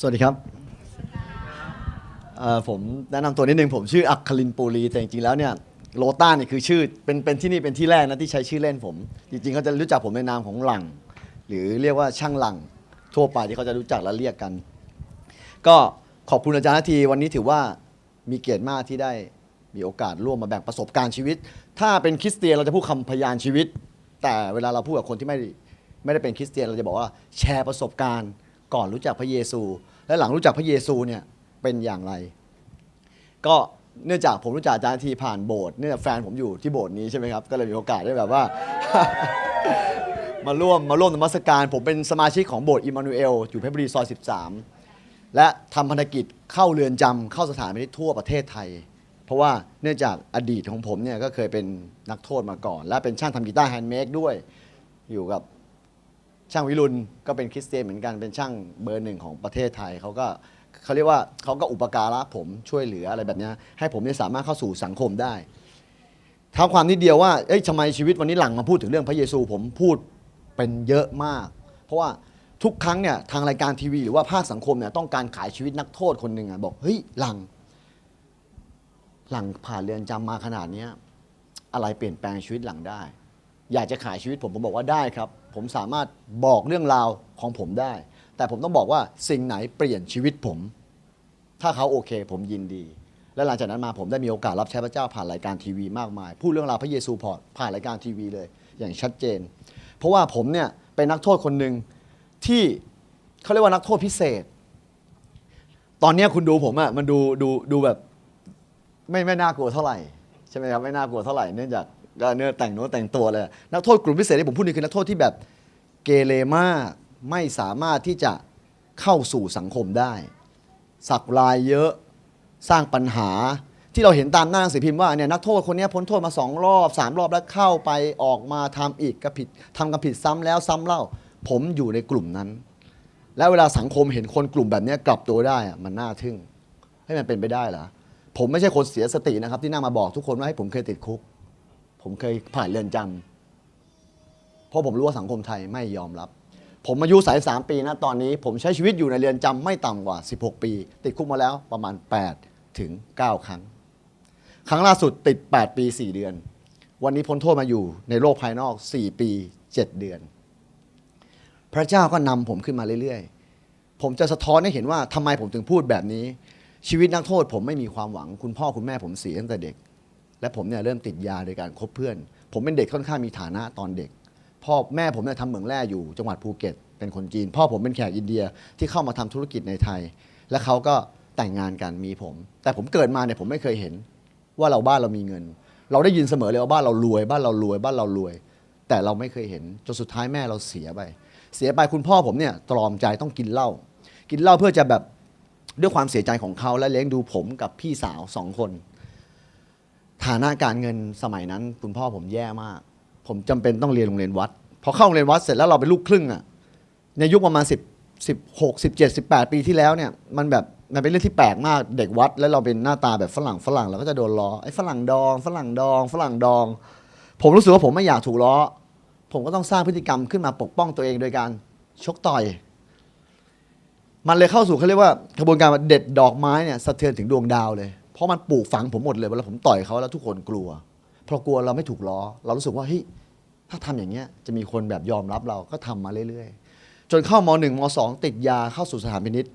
สวัสดีครับผมแนะนำตัวนิดนึงผมชื่ออัคคลินปูรีแต่จริงๆแล้วเนี่ยโลต้าเนี่ยคือชื่อเป็นเป็นที่นี่เป็นที่แรกนะที่ใช้ชื่อเล่นผม จริงๆเขาจะรู้จักผมในนามของหลัง หรือเรียกว่าช่างหลังทั่วไปที่เขาจะรู้จักและเรียกกัน ก็ขอบคุณอาจารย์นาทีวันนี้ถือว่ามีเกียรติมากที่ได้มีโอกาสร่วมมาแบ่งประสบการณ์ชีวิต ถ้าเป็นคริสเตียนเราจะพูดคำพยานชีวิต แต่เวลาเราพูดกับคนที่ไม่ไม่ได้เป็นคริสเตียนเราจะบอกว่าแชร์ประสบการณ์ ก่อนรู้จักพระเยซู และหลังรู้จักพระเยซูเนี่ยเป็นอย่างไร ก็เนื่องจากผมรู้จักอาจารย์ทีผ่านโบสถ์เนื่องจากแฟนผมอยู่ที่โบสถ์นี้ใช่ไหมครับ ก็เลยมีโอกาสได้แบบว่า มาร่วมมาร่วมนมัสการ ผมเป็นสมาชิกของโบสถ์อิมมานูเอลอยู่เพชรบุรีซอย 13 และทำพันธกิจเข้าเรือนจำเข้าสถานพินิจทั่วประเทศไทย เพราะว่าเนื่องจากอดีตของผมเนี่ยก็เคยเป็นนักโทษมาก่อน และเป็นช่างทำกีตาร์แฮนด์เมดด้วย อยู่กับ ช่างวิรุณก็เป็นคริสเตียนเหมือนกันเป็นช่างเบอร์หนึ่งของประเทศไทยเขาก็เขาเรียกว่าเขาก็อุปการะผมช่วยเหลืออะไรแบบนี้ให้ผมเนี่ยสามารถเข้าสู่สังคมได้ท้าความนิดเดียวว่าเอ้ยทำไมชีวิตวันนี้หลังมาพูดถึงเรื่องพระเยซูผมพูดเป็นเยอะมาก เพราะว่าทุกครั้งเนี่ยทางรายการทีวีหรือว่าภาคสังคมเนี่ยต้องการขายชีวิตนักโทษคนหนึ่งอะบอกเฮ้ยหลัง หลังผ่านเรือนจำมาขนาดเนี้ยอะไรเปลี่ยนแปลงชีวิตหลังได้ อยากจะขายชีวิตผมผมบอกว่าได้ครับ ผมสามารถบอกเรื่องราวของผมได้ แต่ผมต้องบอกว่าสิ่งไหนเปลี่ยนชีวิตผม ถ้าเขาโอเค ผมยินดี และหลังจากนั้นมาผมได้มีโอกาสรับใช้พระเจ้าผ่านรายการทีวีมากมาย พูดเรื่องราวพระเยซูพอร์ตผ่านรายการทีวีเลย อย่างชัดเจน เพราะว่าผมเนี่ยเป็นนักโทษคนหนึ่งที่เขาเรียกว่านักโทษพิเศษ ตอนนี้คุณดูผมอะมันดูดูดูแบบไม่ไม่น่ากลัวเท่าไหร่ใช่ไหมครับไม่น่ากลัวเท่าไหร่เนื่องจาก ก็เนื้อแต่งเนื้อแต่งตัวเลย นักโทษกลุ่มพิเศษที่ผมพูดนี่คือนักโทษที่แบบเกเรมากไม่สามารถที่จะเข้าสู่สังคมได้ สักลายเยอะสร้างปัญหาที่เราเห็นตามหน้าหนังสือพิมพ์ว่าเนี่ยนักโทษคนนี้พ้นโทษมาสองรอบสามรอบแล้วเข้าไปออกมาทำอีกก็ผิดทำกับผิดซ้ำแล้วซ้ำเล่า ผมอยู่ในกลุ่มนั้น แล้วเวลาสังคมเห็นคนกลุ่มแบบนี้กลับตัวได้มันน่าทึ่งให้มันเป็นไปได้เหรอผมไม่ใช่คนเสียสตินะครับที่น่ามาบอกทุกคนว่าให้ผมเคยติดคุก ผมเคยผ่านเรือนจำเพราะผมรู้ว่าสังคมไทยไม่ยอมรับ ผมอายุสายสามปีนะตอนนี้ ผมใช้ชีวิตอยู่ในเรือนจำไม่ต่ำกว่า 16 ปี ติดคุกมาแล้วประมาณ 8 ถึง 9 ครั้ง ครั้งล่าสุดติด 8 ปี 4 เดือน วันนี้พ้นโทษมาอยู่ในโลกภายนอก 4 ปี 7 เดือน พระเจ้าก็นำผมขึ้นมาเรื่อย ๆ ผมจะสะท้อนให้เห็นว่าทำไมผมถึงพูดแบบนี้ชีวิตนักโทษผมไม่มีความหวังคุณพ่อคุณแม่ผมเสียตั้งแต่เด็ก และผมเนี่ยเริ่มติดยาโดยการคบเพื่อน ผมเป็นเด็กค่อนข้างมีฐานะตอนเด็ก พ่อแม่ผมเนี่ยทำเหมืองแร่อยู่จังหวัดภูเก็ต เป็นคนจีน พ่อผมเป็นแขกอินเดียที่เข้ามาทำธุรกิจในไทย และเขาก็แต่งงานกันมีผม แต่ผมเกิดมาเนี่ยผมไม่เคยเห็น ว่าเราบ้านเรามีเงิน เราได้ยินเสมอเลยว่าบ้านเรารวย บ้านเรารวยบ้านเรารวย แต่เราไม่เคยเห็นจนสุดท้ายแม่เราเสียไป เสียไปคุณพ่อผมเนี่ยตรอมใจต้องกินเหล้ากินเหล้าเพื่อจะแบบด้วยความเสียใจของเขาและเลี้ยงดูผมกับพี่สาวสองคน ฐานะการเงินสมัยนั้น คุณพ่อผมแย่มาก ผมจำเป็นต้องเรียนโรงเรียนวัดพอเข้าโรงเรียนวัดเสร็จแล้วเราเป็นลูกครึ่งอะในยุคประมาณ10 16 17 18ปีที่แล้วเนี่ยมันแบบมันเป็นเรื่องที่แปลกมากเด็กวัด แล้วเราเป็นหน้าตาแบบฝรั่งฝรั่งเราก็จะโดนล้อไอ้ฝรั่งดอง ฝรั่งดอง ฝรั่งดอง ผมรู้สึกว่าผมไม่อยากถูกล้อ ผมก็ต้องสร้างพฤติกรรมขึ้นมาปกป้องตัวเองโดยการชกต่อย มันเลยเข้าสู่เขาเรียกว่ากระบวนการเด็ดดอกไม้เนี่ยสะเทือนถึงดวงดาวเลย เพราะมันปลูกฝังผมหมดเลยเวลาผมต่อยเขาแล้วทุกคนกลัวเพราะกลัวเราไม่ถูกล้อ เรารู้สึกว่าเฮ้ยถ้าทำอย่างเงี้ยจะมีคนแบบยอมรับเราก็ทำมาเรื่อยๆ จนเข้ามหนึ่งมสองติดยาเข้าสู่สถานพินิษ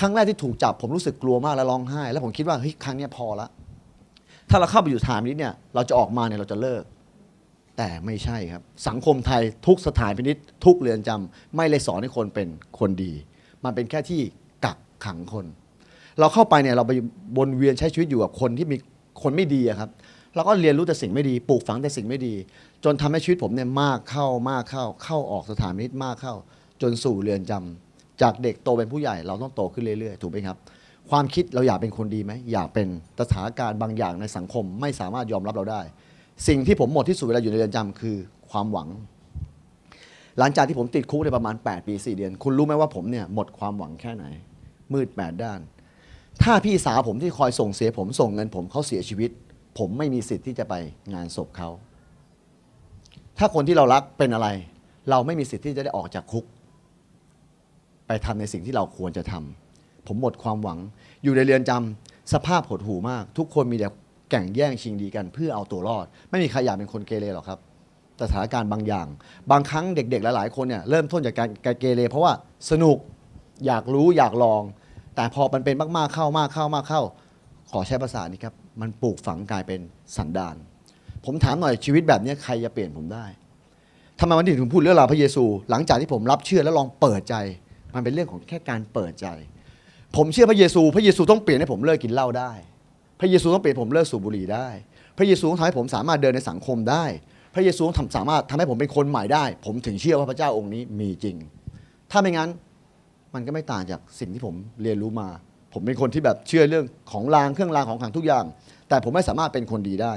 ครั้งแรกที่ถูกจับผมรู้สึกกลัวมากและร้องไห้ แล้วผมคิดว่าเฮ้ยครั้งเนี้ยพอละถ้าเราเข้าไปอยู่สถานพินิษเนี่ยเราจะออกมาเนี่ยเราจะเลิก แต่ไม่ใช่ครับ สังคมไทยทุกสถานพินิษทุกเรือนจำไม่เลยสอนให้คนเป็นคนดี มันเป็นแค่ที่กักขังคน เราเข้าไปเนี่ยเราไปวนเวียนใช้ชีวิตอยู่กับคนที่มีคนไม่ดีอะครับเราก็เรียนรู้แต่สิ่งไม่ดีปลูกฝังแต่สิ่งไม่ดี จนทำให้ชีวิตผมเนี่ยมากเข้ามากเข้า เข้าออกสถานพินิษมากเข้า จนสู่เรือนจำจากเด็กโตเป็นผู้ใหญ่เราต้องโตขึ้นเรื่อยๆ ถูกไหมครับ ความคิดเราอยากเป็นคนดีไหมอยากเป็นแต่สถานการณ์บางอย่างในสังคมไม่สามารถยอมรับเราได้ สิ่งที่ผมหมดที่สุดเวลาอยู่ในเรือนจำคือความหวัง หลังจากที่ผมติดคุกในประมาณ 8 ปี 4 เดือน คุณรู้ไหมว่าผมเนี่ยหมดความหวังแค่ไหน มืด8ด้าน ถ้าพี่สาวผมที่คอยส่งเสียผมส่งเงินผมเขาเสียชีวิต ผมไม่มีสิทธิ์ที่จะไปงานศพเขา ถ้าคนที่เรารักเป็นอะไร เราไม่มีสิทธิ์ที่จะได้ออกจากคุก ไปทำในสิ่งที่เราควรจะทำผมหมดความหวัง อยู่ในเรือนจำสภาพหดหู่มาก ทุกคนมีแต่แข่งแย่งชิงดีกันเพื่อเอาตัวรอด ไม่มีใครอยากเป็นคนเกเรหรอกครับแต่สถานการณ์บางอย่าง บางครั้งเด็กๆ หลายๆ คนเนี่ยเริ่มต้นจากการเกเรเพราะว่าสนุกอยากรู้อยากลอง แต่พอมันเป็นมากๆเข้ามากเข้ามากเข้า ขอใช้ภาษานี้ครับ มันปลูกฝังกลายเป็นสันดาน ผมถามหน่อยชีวิตแบบนี้ใครจะเปลี่ยนผมได้ทำไมวันนี้ถึงพูดเรื่องราวพระเยซู หลังจากที่ผมรับเชื่อแล้วลองเปิดใจ มันเป็นเรื่องของแค่การเปิดใจ ผมเชื่อพระเยซู พระเยซูต้องเปลี่ยนให้ผมเลิกกินเหล้าได้ พระเยซูต้องเปลี่ยนผมเลิกสูบบุหรี่ได้ พระเยซูต้องทำให้ผมสามารถเดินในสังคมได้ พระเยซูต้องสามารถทำให้ผมเป็นคนใหม่ได้ ผมถึงเชื่อว่าพระเจ้าองค์นี้มีจริง ถ้าไม่งั้น มันก็ไม่ต่างจากสิ่งที่ผมเรียนรู้มา ผมเป็นคนที่แบบเชื่อเรื่องของรางเครื่องรางของขลังทุกอย่าง แต่ผมไม่สามารถเป็นคนดีได้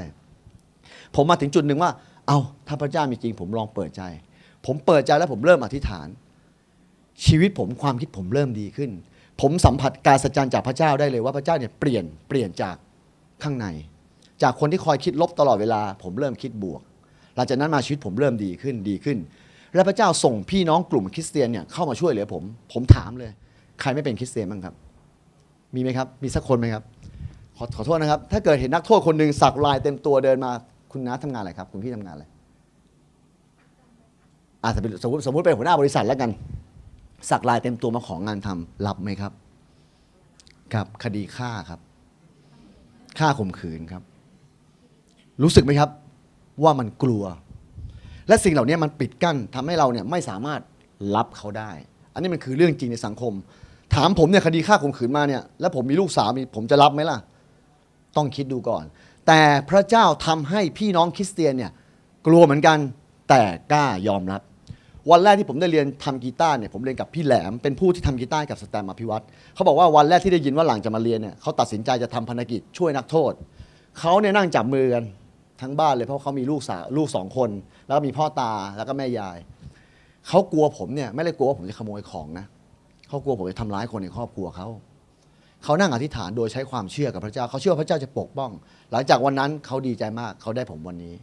ผมมาถึงจุดหนึ่งว่า เอาถ้าพระเจ้ามีจริง ผมลองเปิดใจ ผมเปิดใจแล้วผมเริ่มอธิษฐาน ชีวิตผมความคิดผมเริ่มดีขึ้น ผมสัมผัสการสัจจันจากพระเจ้าได้เลยว่าพระเจ้าเนี่ยเปลี่ยนเปลี่ยนจากข้างใน จากคนที่คอยคิดลบตลอดเวลา ผมเริ่มคิดบวก หลังจากนั้นมาชีวิตผมเริ่มดีขึ้นดีขึ้น และพระเจ้าส่งพี่น้องกลุ่มคริสเตียนเนี่ยเข้ามาช่วยเหลือผม ผมถามเลย ใครไม่เป็นคริสเตียนบ้างครับ มีไหมครับ มีสักคนไหมครับ ขอขอโทษนะครับ ถ้าเกิดเห็นนักโทษคนหนึ่งสักลายเต็มตัวเดินมา คุณน้าทำงานอะไรครับ คุณพี่ทำงานอะไรอาจจะสมมติสมมติเป็นหัวหน้าบริษัทแล้วกัน สักลายเต็มตัวมาของงานทำรับไหมครับ ครับคดีฆ่าครับฆ่าข่มขืนครับ รู้สึกไหมครับ ว่ามันกลัว และสิ่งเหล่านี้มันปิดกั้นทำให้เราเนี่ยไม่สามารถรับเขาได้ อันนี้มันคือเรื่องจริงในสังคม ถามผมเนี่ยคดีฆ่าข่มขืนมาเนี่ยแล้วผมมีลูกสาวมีผมจะรับไหมล่ะ ต้องคิดดูก่อน แต่พระเจ้าทำให้พี่น้องคริสเตียนเนี่ยกลัวเหมือนกันแต่กล้ายอมรับวันแรกที่ผมได้เรียนทำกีตาร์เนี่ยผมเรียนกับพี่แหลม เป็นผู้ที่ทำกีตาร์กับสแตมอภิวัตเขาบอกว่าวันแรกที่ได้ยินว่าหลังจะมาเรียนเนี่ยเขาตัดสินใจจะทำพันธกิจช่วยนักโทษเขาเนี่ยนั่งจับมือกัน ทั้งบ้านเลยเพราะเขามีลูกสาวลูกสองคน แล้วก็มีพ่อตาแล้วก็แม่ยายเขากลัวผมเนี่ยไม่ได้กลัวว่าผมจะขโมยของนะเขากลัวผมจะทำร้ายคนในครอบครัวเขาเขานั่งอธิษฐานโดยใช้ความเชื่อกับพระเจ้าเขาเชื่อว่าพระเจ้าจะปกป้อง หลังจากวันนั้นเขาดีใจมากเขาได้ผมวันนี้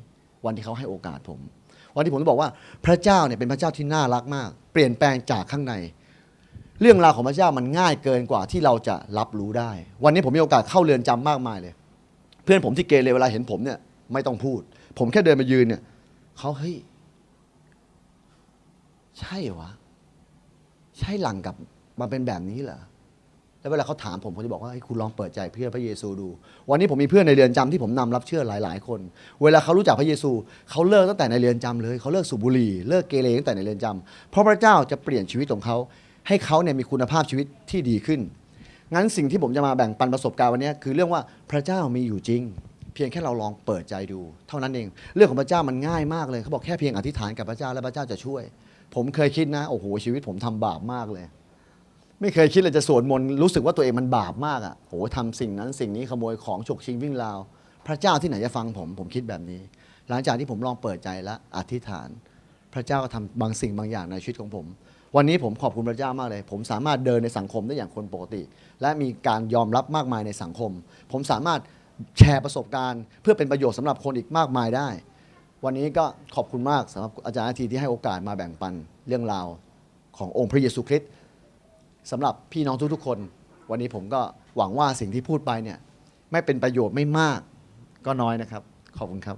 วันที่เขาให้โอกาสผม วันที่ผมบอกว่าพระเจ้าเนี่ยเป็นพระเจ้าที่น่ารักมาก เปลี่ยนแปลงจากข้างใน เรื่องราวของพระเจ้ามันง่ายเกินกว่าที่เราจะรับรู้ได้ วันนี้ผมมีโอกาสเข้าเรือนจำมากมายเลย เพื่อนผมที่เกเรเวลาเห็นผมเนี่ย ไม่ต้องพูด ผมแค่เดินมายืนเนี่ยเขาเฮ้ย ใช่เหรอวะ ใช่หลังกับมาเป็นแบบนี้เหรอแล้วเวลาเขาถามผมผมจะบอกว่าให้คุณลองเปิดใจเพื่อพระเยซูดู วันนี้ผมมีเพื่อนในเรือนจำที่ผมนำรับเชื่อหลาย ๆ คน เวลาเขารู้จักพระเยซูเขาเลิกตั้งแต่ในเรือนจำเลยเขาเลิกสูบบุหรี่เลิกเกเรตั้งแต่ในเรือนจำเพราะพระเจ้าจะเปลี่ยนชีวิตของเขา ให้เขาเนี่ยมีคุณภาพชีวิตที่ดีขึ้น งั้นสิ่งที่ผมจะมาแบ่งปันประสบการณ์วันนี้คือเรื่องว่าพระเจ้ามีอยู่จริง พียงแค่เราลองเปิดใจดู เท่านั้นเอง เรื่องของพระเจ้ามันง่ายมากเลยเขาบอกแค่เพียงอธิษฐานกับพระเจ้าแล้วพระเจ้าจะช่วย ผมเคยคิดนะโอ้โหชีวิตผมทำบาปมากเลย ไม่เคยคิดเลยจะสวดมนต์รู้สึกว่าตัวเองมันบาปมากอะ่ะโหทำสิ่งนั้นสิ่งนี้ขโมยของฉกชิงวิ่งราว พระเจ้าที่ไหนจะฟังผม ผมคิดแบบนี้ หลังจากที่ผมลองเปิดใจและอธิษฐาน พระเจ้าก็ทำบางสิ่งบางอย่างในชีวิตของผมวันนี้ผมขอบคุณพระเจ้ามากเลย ผมสามารถเดินในสังคมได้อย่างคนปกติ และมีการยอมรับมากมายในสังคม ผมสามารถ แชร์ประสบการณ์ เพื่อเป็นประโยชน์สำหรับคนอีกมากมายได้ วันนี้ก็ขอบคุณมากสำหรับอาจารย์อาทีที่ให้โอกาสมาแบ่งปันเรื่องราวขององค์พระเยซูคริสต์สำหรับพี่น้องทุกๆคน วันนี้ผมก็หวังว่าสิ่งที่พูดไปเนี่ยไม่เป็นประโยชน์ไม่มากก็น้อยนะครับ ขอบคุณครับ